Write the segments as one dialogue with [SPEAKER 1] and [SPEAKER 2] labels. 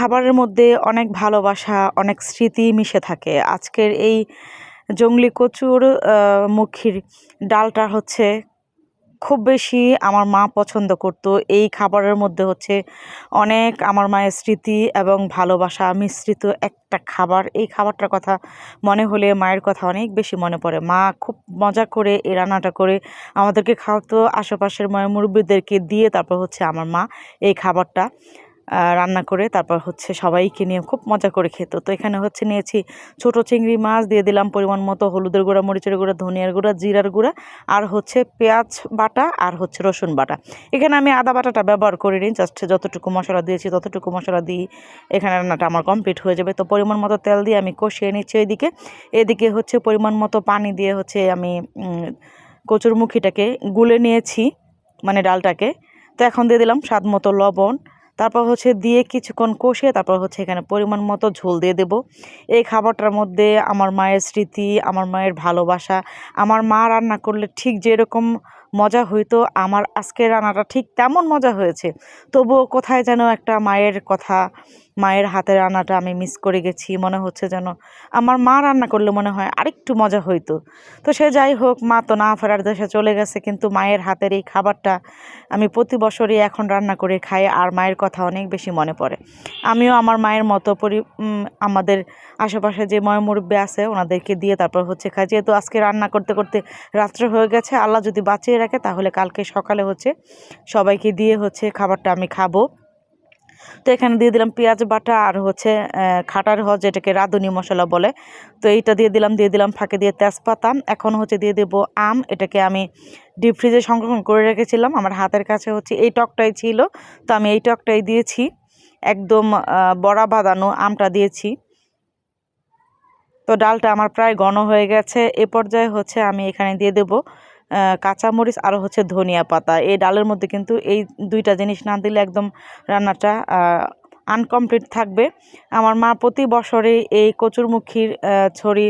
[SPEAKER 1] খাবারের মধ্যে অনেক ভালোবাসা, অনেক স্মৃতি মিশে থাকে। আজকের এই জংলি কচুর মুখির ডালটা হচ্ছে খুব বেশি আমার মা পছন্দ করত। এই খাবারের মধ্যে হচ্ছে অনেক আমার মায়ের স্মৃতি এবং ভালোবাসা মিশ্রিত একটা খাবার। এই খাবারটার কথা মনে হলে মায়ের কথা অনেক বেশি মনে পড়ে। মা খুব মজা করে এই রান্নাটা করে আমাদেরকে খাওয়াতো, আশেপাশের মায়ের মুরব্বীদেরকে দিয়ে তারপর হচ্ছে আমার মা এই খাবারটা রান্না করে তারপর হচ্ছে সবাইকে নিয়ে খুব মজা করে খেত। তো এখানে হচ্ছে নিয়েছি ছোট চিংড়ি মাছ, দিয়ে দিলাম পরিমাণ মতো হলুদের গুঁড়া, মরিচের গুঁড়া, ধনিয়ার গুঁড়া, জিরার গুঁড়া, আর হচ্ছে পেঁয়াজ বাটা আর হচ্ছে রসুন বাটা। এখানে আমি আদা বাটাটা ব্যবহার করিনি জাস্ট যতটুকু মশলা দিয়েছি ততটুকু মশলা দিই এখানে রান্নাটা আমার কমপ্লিট হয়ে যাবে। তো পরিমাণ মতো তেল দিয়ে আমি কষিয়ে নিচ্ছি এদিকে। এদিকে হচ্ছে পরিমাণ মতো পানি দিয়ে হচ্ছে আমি কচুরমুখিটাকে গুলে নিয়েছি মানে ডালটাকে। তো এখন দিয়ে দিলাম স্বাদ মতো লবণ তারপর হচ্ছে দিয়ে কিছুক্ষণ কষিয়ে তারপর হচ্ছে এখানে পরিমাণ মতো ঝোল দিয়ে দেব। এই খাবারটার মধ্যে আমার মায়ের স্মৃতি, আমার মায়ের ভালোবাসা, আমার মা রান্না করলে ঠিক যেরকম মজা হইতো, আমার আজকের রান্নাটা ঠিক তেমন মজা হয়েছে। তবুও কোথায় যেন একটা মায়ের কথা মায়ের হাতের রান্নাটা আমি মিস করে গেছি। মনে হচ্ছে যেন আমার মা রান্না করলে মনে হয় আরেকটু মজা হইতো। তো সে যাই হোক, মা তো না ফেরার দেশে চলে গেছে, কিন্তু মায়ের হাতের এই খাবারটা আমি প্রতি বছরই এখন রান্না করে খাই আর মায়ের কথা অনেক বেশি মনে পড়ে। আমিও আমার মায়ের মতো পরি আমাদের আশেপাশে যে ময় মুরব্বী আছে ওনাদেরকে দিয়ে তারপর হচ্ছে খাই। যেহেতু আজকে রান্না করতে করতে রাত্রে হয়ে গেছে, আল্লাহ যদি বাঁচিয়ে রাখে তাহলে কালকে সকালে হচ্ছে সবাইকে দিয়ে হচ্ছে খাবারটা আমি খাব। তো এখানে দিয়ে দিলাম পেঁয়াজ বাটা আর হচ্ছে খাটার হ যেটাকে রাঁধুনি মশলা বলে। তো এইটা দিয়ে দিলাম দিয়ে দিলাম ফাঁকে দিয়ে তেজপাতা। এখন হচ্ছে দিয়ে দেবো আম, এটাকে আমি ডিপ ফ্রিজে সংরক্ষণ করে রেখেছিলাম। আমার হাতের কাছে হচ্ছে এই টকটাই ছিল, তো আমি এই টকটাই দিয়েছি। একদম বড়া বাঁধানো আমটা দিয়েছি। তো ডালটা আমার প্রায় ঘন হয়ে গেছে। এ পর্যায়ে হচ্ছে আমি এখানে দিয়ে দেবো কাঁচামরিচ আর হচ্ছে ধনিয়া পাতা। এই ডালের মধ্যে কিন্তু এই দুইটা জিনিস না দিলে একদম রান্নাটা আনকমপ্লিট থাকবে। আমার মা প্রতি বছরে এই কচুরমুখীর ছড়ি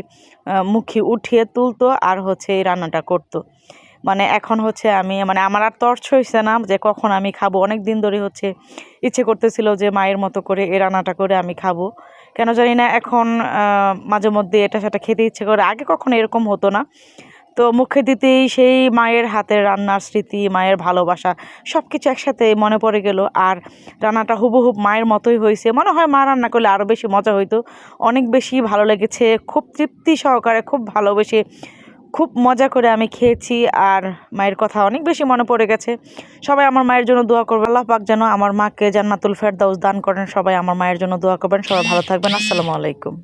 [SPEAKER 1] মুখী উঠিয়ে তুলতো আর হচ্ছে এই রান্নাটা করতো। মানে এখন হচ্ছে আমি মানে আমার আর তর্স হয়েছে না যে কখন আমি খাব। অনেক দিন ধরে হচ্ছে ইচ্ছে করতেছিল যে মায়ের মতো করে এই রান্নাটা করে আমি খাব। কেন জানি না এখন মাঝে মধ্যে এটা সেটা খেতে ইচ্ছে করে। আগে কখনো এরকম হতো না। তো মুখে দিতেই সেই মায়ের হাতের রান্নার স্মৃতি, মায়ের ভালোবাসা সব কিছু একসাথে মনে পড়ে গেল। আর রান্নাটা হুবহুব মায়ের মতোই হয়েছে। মনে হয় মা রান্না করলে আরও বেশি মজা হইতো। অনেক বেশি ভালো লেগেছে। খুব তৃপ্তি সহকারে, খুব ভালোবেসে, খুব মজা করে আমি খেয়েছি। আর মায়ের কথা অনেক বেশি মনে পড়ে গেছে। সবাই আমার মায়ের জন্য দোয়া করবে আল্লাহ পাক যেন আমার মাকে জান্নাতুল ফেরদাউস দান করেন। সবাই আমার মায়ের জন্য দোয়া করবেন। সবাই ভালো থাকবেন। আসসালামু আলাইকুম।